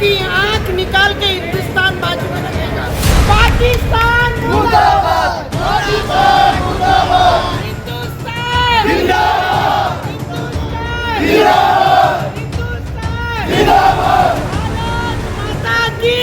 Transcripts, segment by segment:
की आंख निकाल के हिंदुस्तान बाजू में रखेगा पाकिस्तान मुर्दाबाद। पाकिस्तान मुर्दाबाद। हिंदुस्तान। जिंदाबाद हिंदुस्तान। जिंदाबाद माता की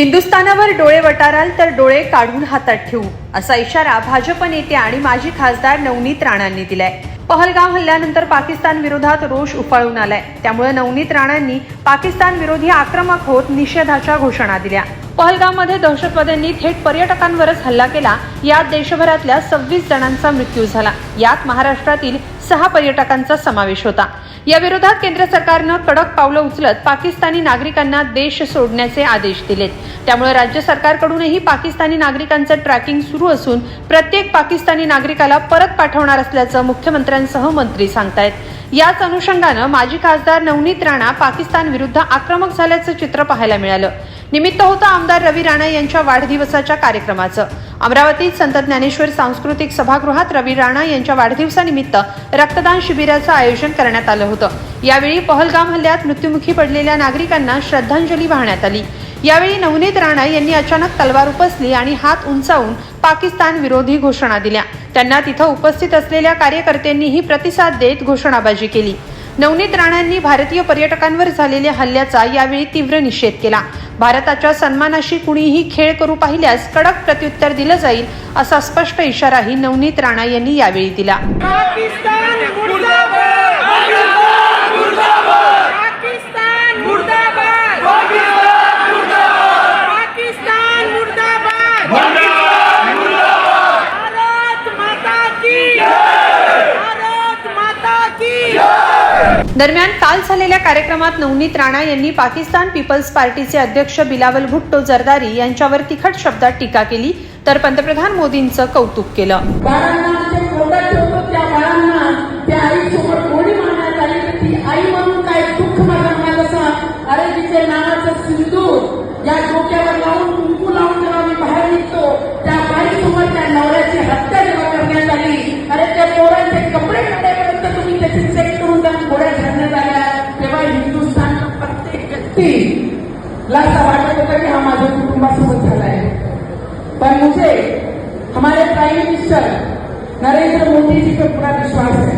हिंदुस्थानावर डोळे वटाराल तर डोळे काढून हातात ठेवू असा इशारा भाजप नेते आणि माजी खासदार नवनीत राणांनी दिलाय. पहलगाव हल्ल्यानंतर पाकिस्तान विरोधात रोष उफाळून आलाय. त्यामुळे नवनीत राणांनी पाकिस्तान विरोधी आक्रमक होत निषेधाच्या घोषणा दिल्या. पहलगावमध्ये दहशतवाद्यांनी थेट पर्यटकांवरच हल्ला केला. यात देशभरातल्या सव्वीस जणांचा मृत्यू झाला. यात महाराष्ट्रातील सहा पर्यटकांचा समावेश होता. या विरोधात केंद्र सरकारनं कडक पावलं उचलत पाकिस्तानी नागरिकांना देश सोडण्याचे आदेश दिलेत. त्यामुळे राज्य सरकारकडूनही पाकिस्तानी नागरिकांचं ट्रॅकिंग सुरू असून प्रत्येक पाकिस्तानी नागरिकाला परत पाठवणार असल्याचं मुख्यमंत्र्यांसह मंत्री सांगतायत. याच अनुषंगानं माजी खासदार नवनीत राणा पाकिस्तान विरुद्ध आक्रमक झाल्याचं चित्र पाहायला मिळालं. निमित्त होतं आमदार रवी राणा यांच्या वाढदिवसाच्या कार्यक्रमाचं. अमरावतीत संत ज्ञानेश्वर सांस्कृतिक सभागृहात रवी राणा यांच्या वाढदिवसानिमित्त रक्तदान शिबिराचं आयोजन करण्यात आलं होतं. यावेळी पहलगाम हल्ल्यात मृत्युमुखी पडलेल्या नागरिकांना श्रद्धांजली वाहण्यात आली. यावेळी नवनीत राणा यांनी अचानक तलवार उपसली आणि हात उंचावून पाकिस्तान विरोधी घोषणा दिल्या. त्यांना तिथं उपस्थित असलेल्या कार्यकर्त्यांनीही प्रतिसाद देत घोषणाबाजी केली. नवनीत राणांनी भारतीय पर्यटकांवर झालेल्या हल्ल्याचा यावेळी तीव्र निषेध केला. भारताच्या सन्मानाशी कुणीही खेळ करू पाहिल्यास कडक प्रत्युत्तर दिलं जाईल असा स्पष्ट इशाराही नवनीत राणा यांनी यावेळी दिला पाकिस्तान मुर्दाबाद पाकिस्तान मुर्दाबाद पाकिस्तान मुर्दाबाद भारत माता की भारत माता की दरम्यान काल झालेल्या कार्यक्रमात नवनीत राणा यांनी पाकिस्तान पीपल्स पार्टीचे अध्यक्ष बिलावल भुट्टो जरदारी यांच्यावर तिखट शब्दात टीका केली तर पंतप्रधान मोदींचं कौतुक केलं. अरे तिचे सिंदूर या डोक्यावर लावून कुंकू लावून व्यक्तीला असं वाटत होतं की कुटुंबासोबत झाला पर मुझे, हमारे प्राइम मिनिस्टर नरेंद्र मोदी जी पे पूरा विश्वास है।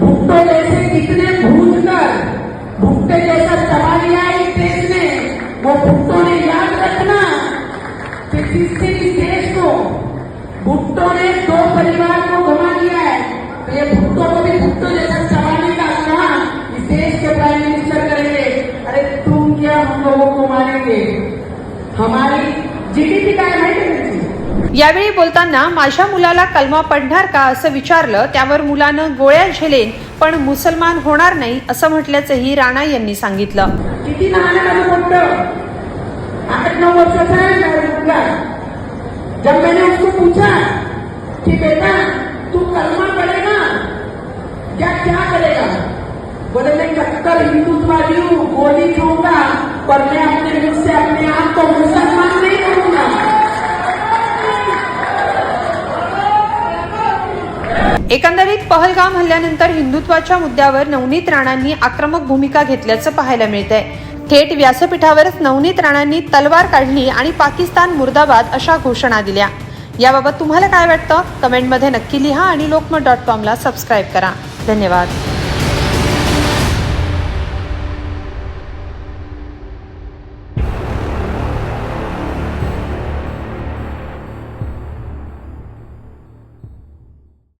भुट्टो जैसे कितने भूल कर भुट्टे जैसा चबा लिया इस देश ने, वो भुट्टो ने याद रखना कि जिससे इस देश को भुट्टो ने दो परिवार को घुमा दिया है। तो ये भुट्टो को भी भुट्टो जैसा चबाने का इस देश के प्राइम मिनिस्टर यावेळी बोलताना माझ्या मुलाला कलमा पडणार का असं विचारलं त्यावर मुलानं गोळ्या झेलेन पण मुसलमान होणार नाही असं म्हटल्याचंही राणा यांनी सांगितलं. किती लहान जब मैंने उसको पूछा. कि बेटा तू कलमा पढ़ेगा क्या क्या करेगा बोले मैं कट्टर हिंदुत्ववादी हूँ गोली खाऊंगा पर मैं अपने मुझ से अपने आप को मुसलमान नहीं करूंगा एकंदरीत पहलगाम हल्ल्यानंतर हिंदुत्वाच्या मुद्द्यावर नवनीत राणांनी आक्रमक भूमिका घेतल्याचं पाहायला मिळतंय. थेट व्यासपीठावरच नवनीत राणांनी तलवार काढली आणि पाकिस्तान मुर्दाबाद अशा घोषणा दिल्या. याबाबत तुम्हाला काय वाटतं? कमेंटमध्ये नक्की लिहा आणि लोकमत डॉट कॉमला सबस्क्राईब करा. धन्यवाद.